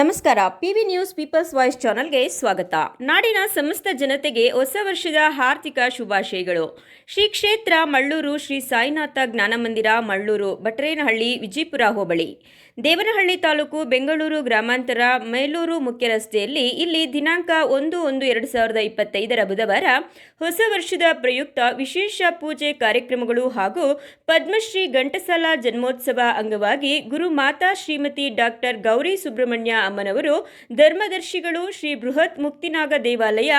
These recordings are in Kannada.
ನಮಸ್ಕಾರ. ಪಿವಿ ನ್ಯೂಸ್ ಪೀಪಲ್ಸ್ ವಾಯ್ಸ್ ಚಾನಲ್ಗೆ ಸ್ವಾಗತ. ನಾಡಿನ ಸಮಸ್ತ ಜನತೆಗೆ ಹೊಸ ವರ್ಷದ ಹಾರ್ದಿಕ ಶುಭಾಶಯಗಳು. ಶ್ರೀ ಕ್ಷೇತ್ರ ಮಳ್ಳೂರು ಶ್ರೀ ಸಾಯಿನಾಥ ಜ್ಞಾನಮಂದಿರ ಮಳ್ಳೂರು ಬಟ್ರೇನಹಳ್ಳಿ ವಿಜಯಪುರ ಹೋಬಳಿ. ದೇವನಹಳ್ಳಿ ತಾಲೂಕು ಬೆಂಗಳೂರು ಗ್ರಾಮಾಂತರ ಮೇಲೂರು ಮುಖ್ಯ ರಸ್ತೆಯಲ್ಲಿ ಇಲ್ಲಿ ದಿನಾಂಕ ಒಂದು ಒಂದು ಎರಡು ಸಾವಿರದ ಇಪ್ಪತ್ತೈದರ ಬುಧವಾರ ಹೊಸ ವರ್ಷದ ಪ್ರಯುಕ್ತ ವಿಶೇಷ ಪೂಜೆ ಕಾರ್ಯಕ್ರಮಗಳು ಹಾಗೂ ಪದ್ಮಶ್ರೀ ಘಂಟಸಾಲ ಜನ್ಮೋತ್ಸವ ಅಂಗವಾಗಿ ಗುರು ಮಾತಾ ಶ್ರೀಮತಿ ಡಾಕ್ಟರ್ ಗೌರಿ ಸುಬ್ರಹ್ಮಣ್ಯ ಅಮ್ಮನವರು ಧರ್ಮದರ್ಶಿಗಳು ಶ್ರೀ ಬೃಹತ್ ಮುಕ್ತಿನಾಗ ದೇವಾಲಯ,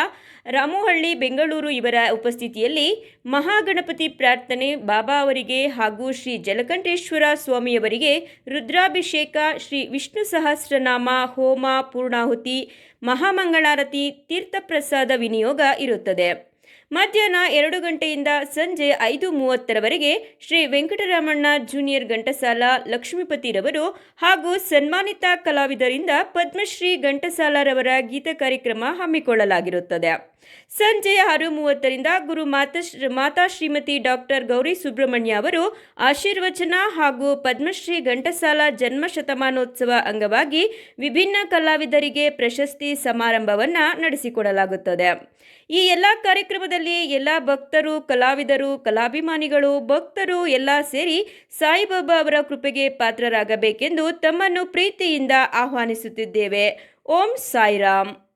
ರಾಮೋಹಳ್ಳಿ, ಬೆಂಗಳೂರು ಇವರ ಉಪಸ್ಥಿತಿಯಲ್ಲಿ ಮಹಾಗಣಪತಿ ಪ್ರಾರ್ಥನೆ ಬಾಬಾ ಅವರಿಗೆ ಹಾಗೂ ಶ್ರೀ ಜಲಕಂಠೇಶ್ವರ ಸ್ವಾಮಿಯವರಿಗೆ ರುದ್ರಾಭಿಷೇಕ, ಶ್ರೀ ವಿಷ್ಣು ಸಹಸ್ರನಾಮ, ಹೋಮ, ಪೂರ್ಣಾಹುತಿ, ಮಹಾಮಂಗಳಾರತಿ ತೀರ್ಥಪ್ರಸಾದ ವಿನಿಯೋಗ ಇರುತ್ತದೆ. ಮಧ್ಯಾಹ್ನ ಎರಡು ಗಂಟೆಯಿಂದ ಸಂಜೆ ಐದು ಮೂವತ್ತರವರೆಗೆ ಶ್ರೀ ವೆಂಕಟರಮಣ್ಣ ಜೂನಿಯರ್ ಘಂಟಸಾಲ ಲಕ್ಷ್ಮೀಪತಿರವರು ಹಾಗೂ ಸನ್ಮಾನಿತ ಕಲಾವಿದರಿಂದ ಪದ್ಮಶ್ರೀ ಘಂಟಸಾಲರವರ ಗೀತ ಕಾರ್ಯಕ್ರಮ ಹಮ್ಮಿಕೊಳ್ಳಲಾಗಿರುತ್ತದೆ. ಸಂಜೆ ಆರು ಮೂವತ್ತರಿಂದ ಗುರು ಮಾತಾ ಮಾತಾ ಶ್ರೀಮತಿ ಡಾಕ್ಟರ್ ಗೌರಿ ಸುಬ್ರಹ್ಮಣ್ಯ ಅವರು ಆಶೀರ್ವಚನ ಹಾಗೂ ಪದ್ಮಶ್ರೀ ಘಂಟಸಾಲ ಜನ್ಮ ಶತಮಾನೋತ್ಸವ ಅಂಗವಾಗಿ ವಿಭಿನ್ನ ಕಲಾವಿದರಿಗೆ ಪ್ರಶಸ್ತಿ ಸಮಾರಂಭವನ್ನು ನಡೆಸಿಕೊಡಲಾಗುತ್ತದೆ. ಈ ಎಲ್ಲ ಕಾರ್ಯಕ್ರಮದಲ್ಲಿ ಎಲ್ಲ ಭಕ್ತರು, ಕಲಾವಿದರು, ಕಲಾಭಿಮಾನಿಗಳು, ಭಕ್ತರು ಎಲ್ಲ ಸೇರಿ ಸಾಯಿಬಾಬಾ ಅವರ ಕೃಪೆಗೆ ಪಾತ್ರರಾಗಬೇಕೆಂದು ತಮ್ಮನ್ನು ಪ್ರೀತಿಯಿಂದ ಆಹ್ವಾನಿಸುತ್ತಿದ್ದೇವೆ. ಓಂ ಸಾಯಿರಾಮ್.